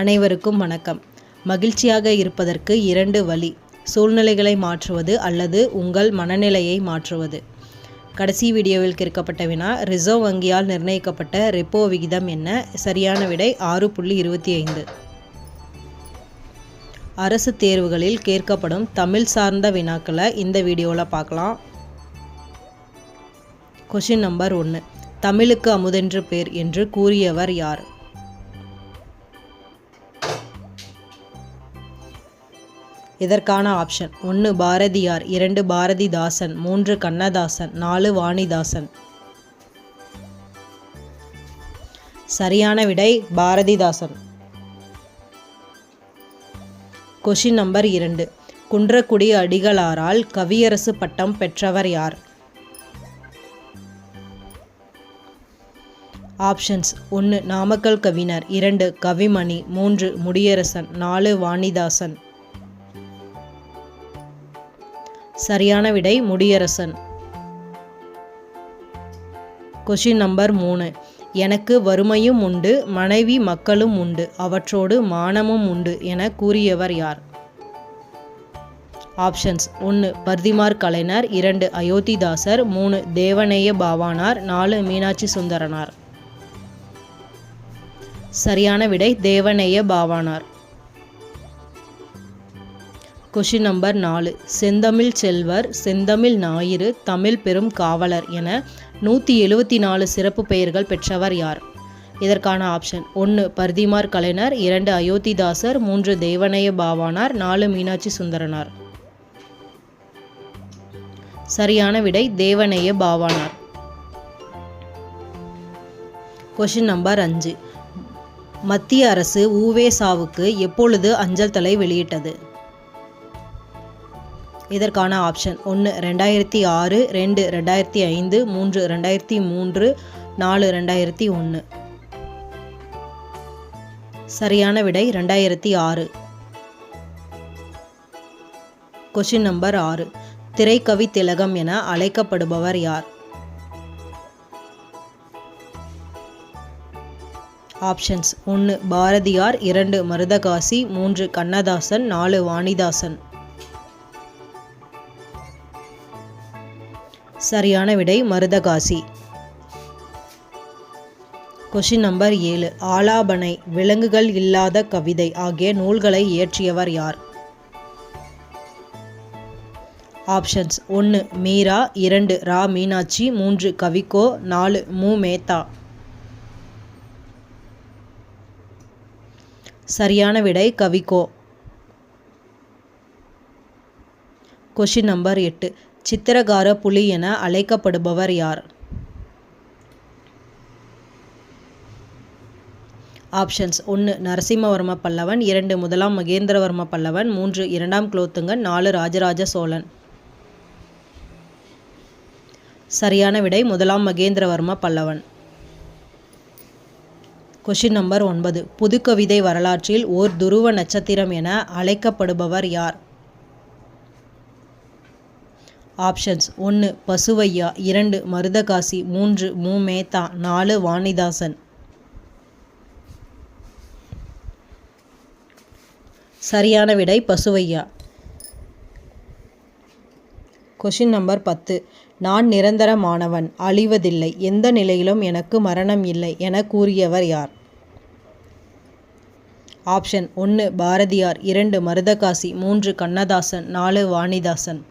அனைவருக்கும் வணக்கம். மகிழ்ச்சியாக இருப்பதற்கு இரண்டு வழி. சூழ்நிலைகளை மாற்றுவது அல்லது உங்கள் மனநிலையை மாற்றுவது. கடைசி வீடியோவில் கேட்கப்பட்ட வினா ரிசர்வ் வங்கியால் நிர்ணயிக்கப்பட்ட ரெப்போ விகிதம் என்ன? சரியான விடை ஆறு புள்ளி இருபத்தி ஐந்து. அரசு தேர்வுகளில் கேட்கப்படும் தமிழ் சார்ந்த வினாக்களை இந்த வீடியோவில் பார்க்கலாம். கொஷின் நம்பர் ஒன்று தமிழுக்கு அமுதென்று பேர் என்று கூறியவர் யார்? இதற்கான ஆப்ஷன். ஒன்று பாரதியார் இரண்டு பாரதிதாசன் மூன்று கண்ணதாசன் நாலு வாணிதாசன். சரியான விடை பாரதிதாசன். கொஷின் நம்பர் இரண்டு. குன்றக்குடி அடிகளாரால் கவியரசு பட்டம் பெற்றவர் யார்? ஆப்ஷன்ஸ் ஒன்று நாமக்கல் கவிஞர் இரண்டு கவிமணி மூன்று முடியரசன் நாலு வாணிதாசன். சரியான விடை முடியரசன். கொஷின் நம்பர் மூணு. எனக்கு வறுமையும் உண்டு மனைவி மக்களும் உண்டு அவற்றோடு மானமும் உண்டு என கூறியவர் யார்? ஆப்ஷன்ஸ் ஒன்று பர்திமார் கலைஞர் இரண்டு அயோத்திதாசர் மூணு தேவநேய பாவானார் நாலு மீனாட்சி சுந்தரனார். சரியான விடை தேவநேய பாவானார். கொஷின் நம்பர் நாலு. செந்தமிழ் செல்வர் செந்தமிழ் ஞாயிறு தமிழ் பெரும் காவலர் என நூற்றி எழுபத்தி நாலு சிறப்பு பெயர்கள் பெற்றவர் யார்? இதற்கான ஆப்ஷன். ஒன்று பர்திமார் கலைஞர் இரண்டு அயோத்திதாசர் மூன்று தேவநேய பாவானார் நாலு மீனாட்சி சுந்தரனார். சரியான விடை தேவநேய பாவானார். கொஷின் நம்பர் அஞ்சு. மத்திய அரசு ஊவேசாவுக்கு எப்பொழுது அஞ்சல் தலை வெளியிட்டது? இதற்கான ஆப்ஷன் ஒன்று ரெண்டாயிரத்தி ஆறு ரெண்டு ரெண்டாயிரத்தி ஐந்து மூன்று ரெண்டாயிரத்தி மூன்று நாலு ரெண்டாயிரத்தி ஒன்று சரியான விடை ரெண்டாயிரத்தி ஆறு. கொஷின் நம்பர் ஆறு. திரைக்கவி திலகம் என அழைக்கப்படுபவர் யார்? ஆப்ஷன்ஸ் ஒன்று பாரதியார் இரண்டு மருதகாசி மூன்று கண்ணதாசன் நாலு வாணிதாசன். சரியான விடை மருதகாசி. கொஷின் நம்பர் ஏழு. ஆலாபனை விலங்குகள் இல்லாத கவிதை ஆகிய நூல்களை இயற்றியவர் யார்? ஆப்ஷன்ஸ் ஒன்று மீரா இரண்டு ரா மீனாட்சி மூன்று கவிக்கோ நாலு மு. மேத்தா. சரியான விடை கவிக்கோ கொஷின் நம்பர் எட்டு. சித்திரகார புலி என அழைக்கப்படுபவர் யார்? ஆப்ஷன்ஸ். ஒன்று நரசிம்மவர்ம பல்லவன். இரண்டு முதலாம் மகேந்திரவர்ம பல்லவன். மூன்று இரண்டாம் குலோத்துங்கன். நாலு ராஜராஜ சோழன். சரியான விடை முதலாம் மகேந்திரவர்ம பல்லவன். கொஷின் நம்பர் ஒன்பது. புதுக்கவிதை வரலாற்றில் ஓர் துருவ நட்சத்திரம் என அழைக்கப்படுபவர் யார்? ஆப்ஷன்ஸ். ஒன்று பசுவையா. இரண்டு மருதகாசி. மூன்று மு மேத்தா நாலு வாணிதாசன். சரியான விடை பசுவையா. கொஷின் நம்பர் பத்து. நான் நிரந்தரமானவன். அழிவதில்லை. எந்த நிலையிலும் எனக்கு மரணம் இல்லை என கூறியவர் யார்? ஆப்ஷன் ஒன்று பாரதியார். இரண்டு மருதகாசி. மூன்று கண்ணதாசன். நாலு வாணிதாசன்.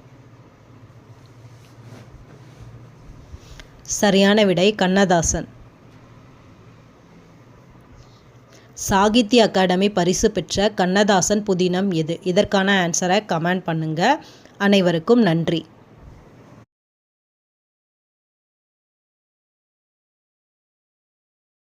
சரியான விடை கண்ணதாசன். சாகித்ய அகாடமி பரிசு பெற்ற கண்ணதாசன் புதினம் எது? இதற்கான ஆன்சரை கமெண்ட் பண்ணுங்க. அனைவருக்கும் நன்றி.